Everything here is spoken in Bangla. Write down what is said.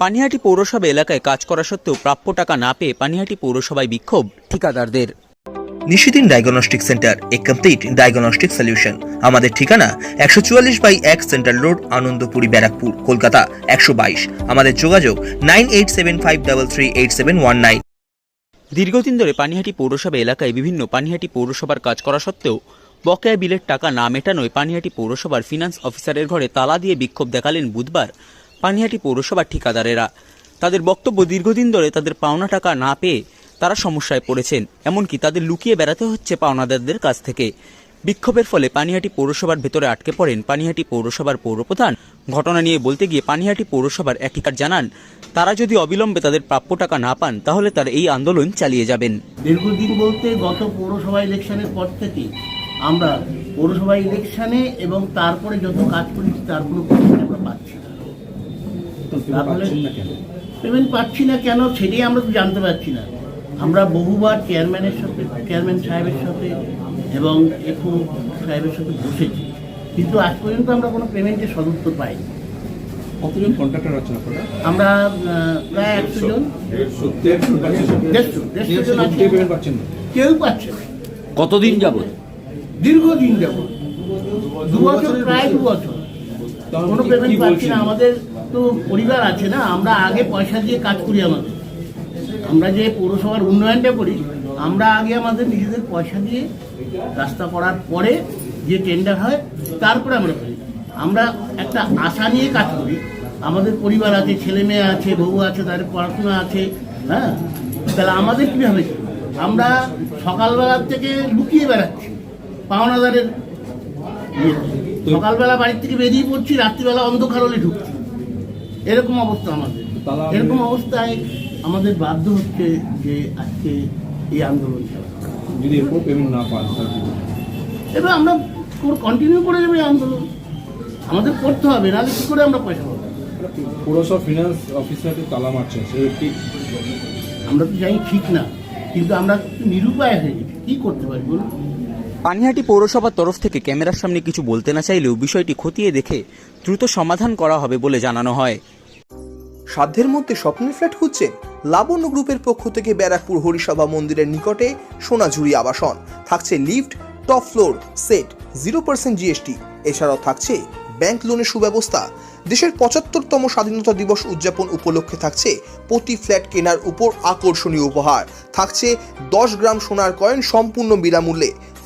পানিহাটি পৌরসভা এলাকায় কাজ করা সত্ত্বেও প্রাপ্য টাকা না পেয়ে পানিহাটি পৌরসভায় বিক্ষোভ ঠিকাদারদের। Nishidin diagnostic centre a complete diagnostic solution. আমাদের ঠিকানা একশো চুয়াল্লিশ বাই এক সেন্ট্রাল রোড আনন্দপুরি ব্যারাকপুর কলকাতা একশো বাইশ। আমাদের যোগাযোগ nine eight seven five double three eight seven one nine. দীর্ঘদিন ধরে পানিহাটি পৌরসভা এলাকায় বিভিন্ন পানিহাটি পৌরসভার কাজ করা সত্ত্বেও বকেয়া বিলের টাকা না মেটানোয় পানিহাটি পৌরসভার ফিনান্স অফিসারের ঘরে তালা দিয়ে বিক্ষোভ দেখালেন বুধবার। পানিহাটি পৌরসভার ঠিকাদারেরা। তাদের বক্তব্য দীর্ঘদিন ধরে তাদের পাওনা টাকা না পেয়ে তারা সমস্যায় পড়েছেন। এমনকি তাদের লুকিয়ে বেড়াতে হচ্ছে পাওনাদারদের কাছ থেকে। বিক্ষোভের ফলে পানিহাটি পৌরসভার ভেতরে আটকে পড়েন পানিহাটি পৌরসভার পৌরপ্রধান। ঘটনা নিয়ে বলতে গিয়ে পানিহাটি পৌরসভার একিকার জানান, তারা যদি অবিলম্বে তাদের প্রাপ্য টাকা না পান, তাহলে তারা এই আন্দোলন চালিয়ে যাবেন। দীর্ঘদিন বলতে গত পৌরসভা ইলেকশনের পর থেকে আমরা পৌরসভা ইলেকশনে এবং তারপরে যত কাজ করেছি, তার কোনো আমরা পাচ্ছি না। পেমেন্ট পাচ্ছি না কেন সেটাই আমরা তো জানতে পারছি না। আমরা বহুবার চেয়ারম্যানের সাথে চেয়ারম্যান সাহেবের সাথে এবং এফও সাহেবের সাথে বসেছি। কিন্তু আজ পর্যন্ত আমরা কোনো পেমেন্টের সদুত্তর পাইনি। কতজন কন্ট্রাক্টর আছেন আপনারা? আমরা প্রায় একশো জন। কেউ পাচ্ছে না। কতদিন যাবত দীর্ঘদিন যাব দু বছর প্রায় দু বছর। কোনো পেমেন্ট পাচ্ছি না আমাদের তো পরিবার আছে না আমরা আগে পয়সা দিয়ে কাজ করি আমাদের। আমরা যে পৌরসভার উন্নয়নটা করি আমরা আগে আমাদের নিজেদের পয়সা দিয়ে রাস্তা করার পরে যে টেন্ডার হয় তারপরে আমরা করি। আমরা একটা আশা নিয়ে কাজ করি। আমাদের পরিবার আছে ছেলে মেয়ে আছে বউ আছে তাদের পড়াশোনা আছে হ্যাঁ? তাহলে আমাদের কীভাবে? আমরা সকালবেলার থেকে লুকিয়ে বেড়াচ্ছি। পাওনাদারের। সকালবেলা বাড়ির থেকে বেরিয়ে পড়ছি রাত্রিবেলা অন্ধকার হলে ঢুকছি। এরকম অবস্থা আমাদের। এরকম অবস্থায় আমাদের বাধ্য হচ্ছে যে আজকে এই আন্দোলন যদি পেমেন্ট না পান? এবার আমরা কন্টিনিউ করে যাব আন্দোলন। আমাদের করতে হবে নাহলে কী করে আমরা পয়সা পাবো? পৌরসভা ফিনান্স অফিসারকে তালা মারছেন সেটা ঠিক আমরা তো জানি ঠিক না কিন্তু আমরা নিরুপায় হয়ে গেছি। কী করতে পারি বলুন? পানিহাটি পৌরসভার তরফ থেকে ক্যামেরার সামনে কিছু বলতে না চাইলেও বিষয়টি খতিয়ে দেখে দ্রুত সমাধান করা হবে বলে জানানো হয়। সাধ্যের মধ্যে স্বপ্নের ফ্ল্যাট খুঁজছেন লাবণ্য গ্রুপের পক্ষ থেকে ব্যারাকপুর হরিসভা মন্দিরের নিকটে সোনাঝুরি আবাসন। থাকছে lift, top floor, set, zero percent GST. এছাড়াও থাকছে ব্যাংক লোনের সুব্যবস্থা। দেশের পঁচাত্তরতম স্বাধীনতা দিবস উদযাপন উপলক্ষে থাকছে প্রতি ফ্ল্যাট কেনার উপর আকর্ষণীয় উপহার। থাকছে দশ গ্রাম সোনার কয়েন সম্পূর্ণ বিনামূল্যে।